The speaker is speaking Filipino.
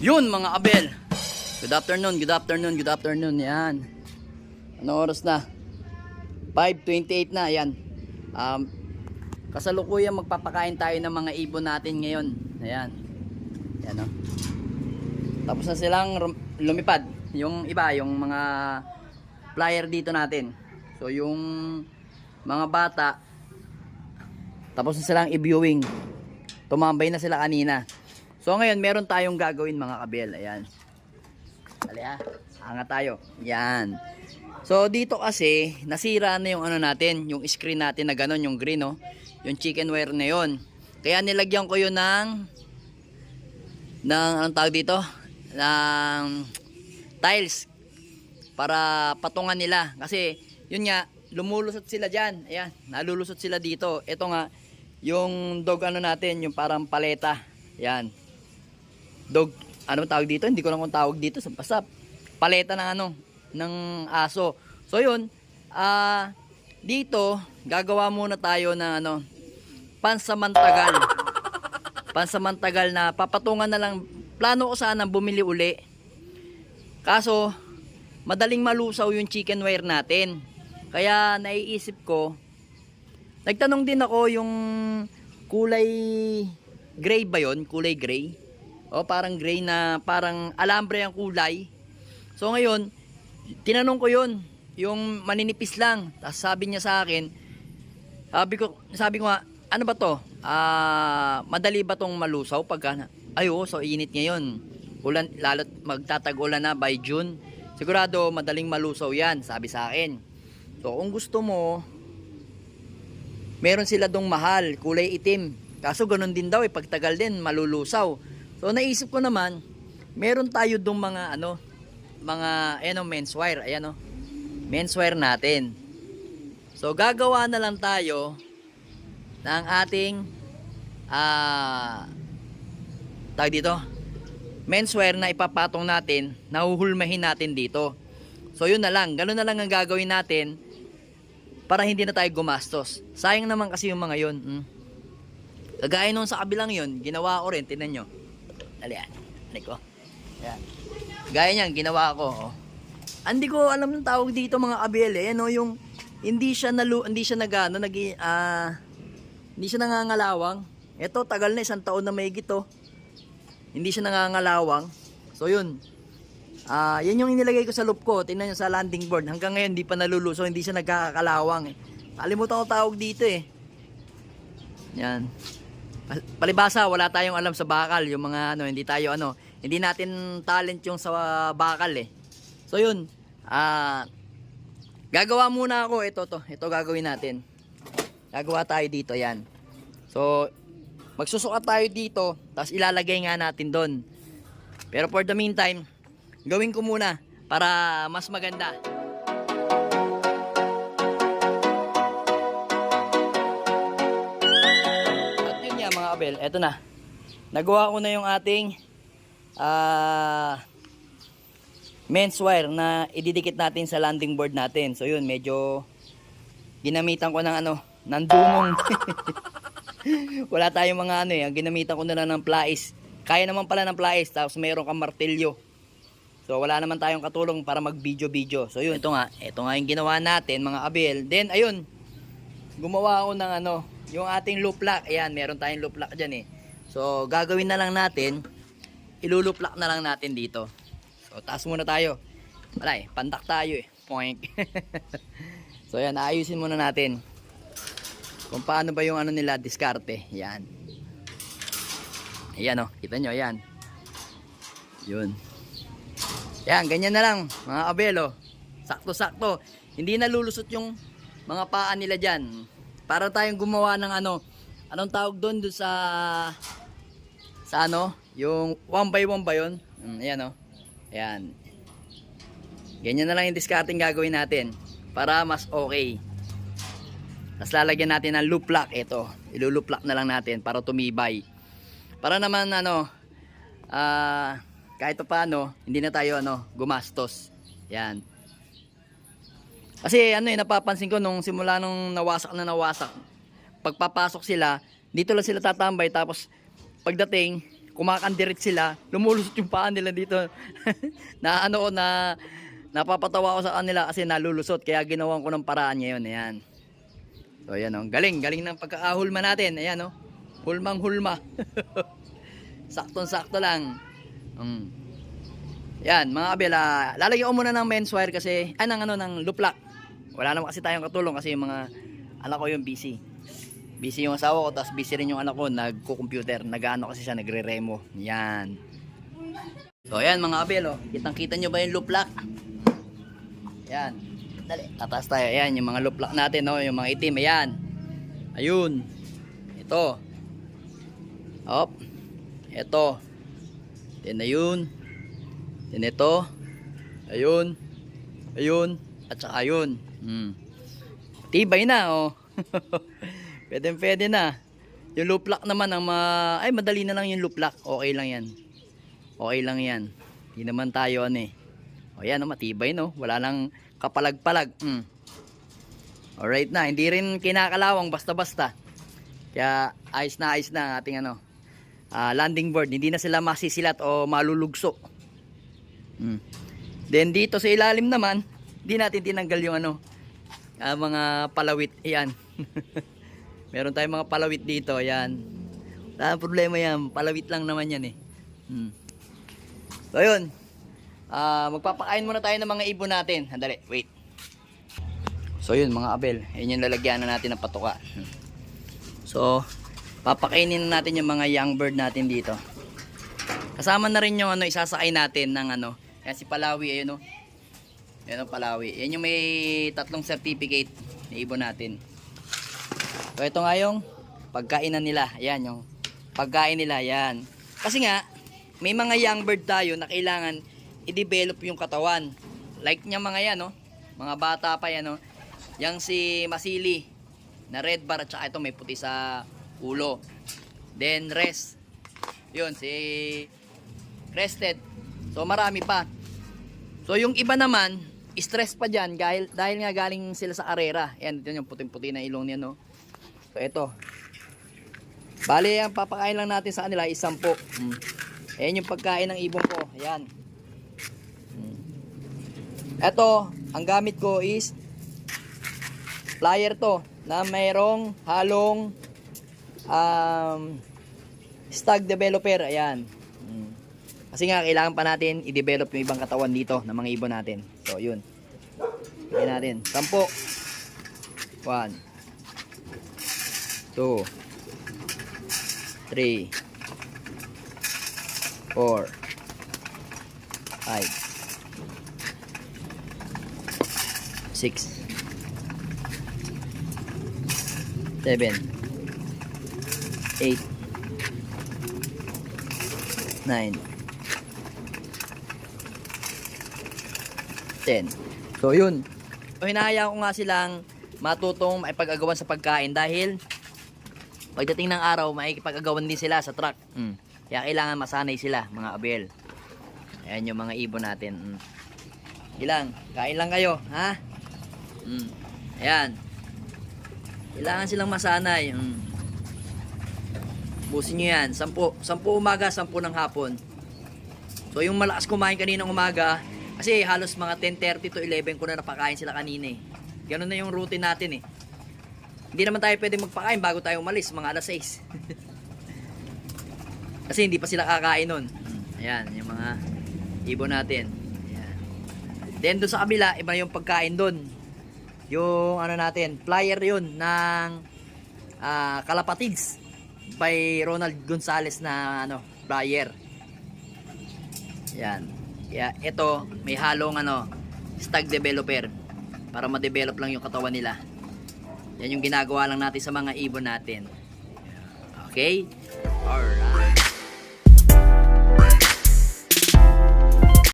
Yun mga abel. Good afternoon, good afternoon, good afternoon. Yan. Ano oras na? 5.28 na, yan. Um, kasalukuyan magpapakain tayo ng mga ibon natin ngayon. Ayan. Yan o. Tapos na silang lumipad. Yung iba, yung mga flyer dito natin. So yung mga bata, tapos na silang i-viewing. Tumambay na sila kanina. So ngayon, meron tayong gagawin mga kabel. Ayan. Dali ha. Angat tayo. Yan. So dito kasi, nasira na yung ano natin, yung screen natin na ganon, yung green no. Yung chicken wire na yon. Kaya nilagyan ko yun ng ng anong tawag dito? ng tiles para patungan nila kasi yun nga lumulusot sila diyan ayan nalulusot sila dito ito nga yung dog ano natin yung parang paleta yan dog ano tawag dito? Hindi ko lang kung tawag dito sa basta paleta ng ano ng aso. So yun ah dito gagawa muna tayo ng ano pansamantagal. Pansamantagal na papatungan na lang. Plano ko sana bumili uli. Kaso madaling malusaw yung chicken wire natin. Kaya naiisip ko nagtanong din ako yung kulay gray ba yon kulay gray o parang gray na parang alambre ang kulay. So ngayon tinanong ko yon yung maninipis lang. Tapos sabi niya sa akin sabi ko sabi ko nga ano ba to? Ah madali ba tong malusaw pagka ay oo so init ngayon ulan lalo't magtatag-ulan na by June. Sigurado madaling malusaw yan sabi sa akin. So kung gusto mo meron sila dong mahal kulay itim. Kaso ganun din daw eh pagtagal din malulusaw so naisip ko naman meron tayo dong mga ano mga ano menswear ayan oh menswear natin so gagawa na lang tayo ng ating ah tawag dito menswear na ipapatong natin nahuhulmahin natin dito so yun na lang ganun na lang ang gagawin natin para hindi na tayo gumastos. Sayang naman kasi yung mga yun. Hmm. Kagaya nung sa kabilang yun, ginawa ko rin, tinan nyo. Dali yan. Dali ko. Yan. Gaya niyan, ginawa ko. Oh. Hindi ko alam ng tawag dito mga kabel eh. No? Yung, hindi siya nalu, hindi siya nagano, nag, ah, hindi siya nangangalawang. Ito, tagal na, isang taon na may gito. Hindi siya nangangalawang. So yun, Ah, yan yung inilagay ko sa loop ko. Tingnan nyo sa landing board. Hanggang ngayon hindi pa naluluso, hindi siya nagkakakalawang eh. Kalimutan ko tawag dito eh. Yan. Pal- Palibasa, wala tayong alam sa bakal. Yung mga ano, hindi tayo ano, hindi natin talent yung sa bakal eh. So yun, ah, gagawa muna ako. Ito to, ito gagawin natin. Gagawa tayo dito, yan. So, magsusukat tayo dito, tapos ilalagay nga natin doon. Pero for the meantime, gawin ko muna para mas maganda. Yun nga mga abel, eto na. Nagawa ko na yung ating ah menswear na ididikit natin sa landing board natin. So yun, medyo ginamitan ko ng ano, ng dumong. Wala tayong mga ano eh, ang ginamitan ko na lang ng plais. Kaya naman pala ng plais, tapos mayroon kang martilyo. So wala naman tayong katulong para mag video video. So yun, ito nga, ito nga yung ginawa natin mga abel. Then ayun, gumawa ako ng ano, yung ating loop lock. Ayan, meron tayong loop lock dyan eh. So gagawin na lang natin, ilulup lock na lang natin dito. So taas muna tayo. Wala eh, pandak tayo eh. Poink. so yan, ayusin muna natin. Kung paano ba yung ano nila, diskarte. Yan. Ayan o, oh, kita nyo, yan. Yun. Yan, ganyan na lang, mga kabelo. Sakto-sakto. Hindi nalulusot yung mga paa nila dyan. Para tayong gumawa ng ano, anong tawag doon doon sa, sa ano, yung one by one ba yun? Mm, ayan o. Ayan. Ganyan na lang yung discarding gagawin natin. Para mas okay. Tapos lalagyan natin ng loop lock. Ito, ilulup na lang natin para tumibay. Para naman ano, ah, kahit pa paano, hindi na tayo ano, gumastos. Yan. Kasi ano eh, napapansin ko nung simula nung nawasak na nawasak, pagpapasok sila, dito lang sila tatambay tapos pagdating, kumakandirit sila, lumulusot yung paa nila dito. na ano na napapatawa ko sa kanila kasi nalulusot kaya ginawan ko ng paraan ngayon. Ayan. So ayan oh. Galing, galing ng pagkakahulma natin. Ayan oh. Hulmang hulma. Saktong-sakto lang. Mm. Yan, mga kabila, lalagyan ko muna ng men's wire kasi, ah, ng, ano, ng luplak. Wala naman kasi tayong katulong kasi yung mga anak ko yung busy. Busy yung asawa ko, tapos busy rin yung anak ko, nagko-computer, nag-ano kasi siya, nagre-remo. Yan. So, ayan mga kabel, oh. Kitang-kita nyo ba yung luplak? Yan. Dali, tataas tayo. Ayan, yung mga luplak natin, no? yung mga itim, ayan. Ayun. Ito. Op. Ito. Then, ayun. Then, ito. Ayun. Ayun. At saka ayun. Hmm. Tibay na, oh. pwede, pwede na. Yung luplak naman, ang ma... ay, madali na lang yung luplak. Okay lang yan. Okay lang yan. Hindi naman tayo, ano eh. O yan, oh, matibay, no? Wala lang kapalag-palag. Hmm. Alright na, hindi rin kinakalawang basta-basta. Kaya ayos na ayos na ang ating ano, ah, landing board. Hindi na sila masisilat o malulugso. Hmm. Then dito sa ilalim naman, hindi natin tinanggal yung ano, ah, mga palawit. Ayan. Meron tayong mga palawit dito. Ayan. Wala problema yan. Palawit lang naman yan eh. Hmm. So yun. Ah, magpapakain muna tayo ng mga ibon natin. Handali, wait. So yun mga abel, yun yung lalagyan na natin ng patuka. So, papakainin na natin yung mga young bird natin dito. Kasama na rin yung ano, isasakay natin ng ano, yan si Palawi, ayun o. Yan o Palawi. Yan yung may tatlong certificate na ibon natin. So ito nga yung pagkainan nila. Ayan yung pagkain nila, yan. Kasi nga, may mga young bird tayo na kailangan i-develop yung katawan. Like niya mga yan, no? Mga bata pa yan, no? Yang si Masili na red bar at saka ito may puti sa ulo. Then rest. Yun, si Crested. So marami pa. So yung iba naman, stress pa dyan dahil, dahil nga galing sila sa karera. Yan, ito yung puting-puti na ilong niya, no? So ito. Bali, ang papakain lang natin sa kanila is 10. Hmm. Ayan yung pagkain ng ibon ko. Ayan. Hmm. Ito, ang gamit ko is plier to na mayroong halong um, stag developer. Ayan. Kasi nga, kailangan pa natin i-develop yung ibang katawan dito ng mga ibon natin. So, yun. Ayan natin. Sampo. One. Two. Three. Four. Five. Six. Seven. Eight. Nine. Ten. So yun. So hinahayaan ko nga silang matutong maipag-agawan sa pagkain dahil pagdating ng araw maikipag-agawan din sila sa truck. Mm. Kaya kailangan masanay sila mga abel. Ayan yung mga ibon natin. Mm. Ilang, kain lang kayo, ha? Mm. Ayan. Kailangan silang masanay. Mm. Busin nyo yan. Sampu, sampu umaga, sampu ng hapon. So yung malakas kumain kaninang umaga, kasi halos mga 10.30 to 11 ko na napakain sila kanina eh. Ganun na yung routine natin eh. Hindi naman tayo pwede magpakain bago tayo umalis, mga alas 6. Kasi hindi pa sila kakain nun. Ayan, yung mga ibon natin. Ayan. Then doon sa kabila, iba yung pagkain doon. Yung ano natin, flyer yun ng ah, Kalapatids by Ronald Gonzales na ano, flyer. Yan. Kaya ito, may halong ano, stag developer para ma-develop lang yung katawan nila. Yan yung ginagawa lang natin sa mga ibon natin. Okay? Alright.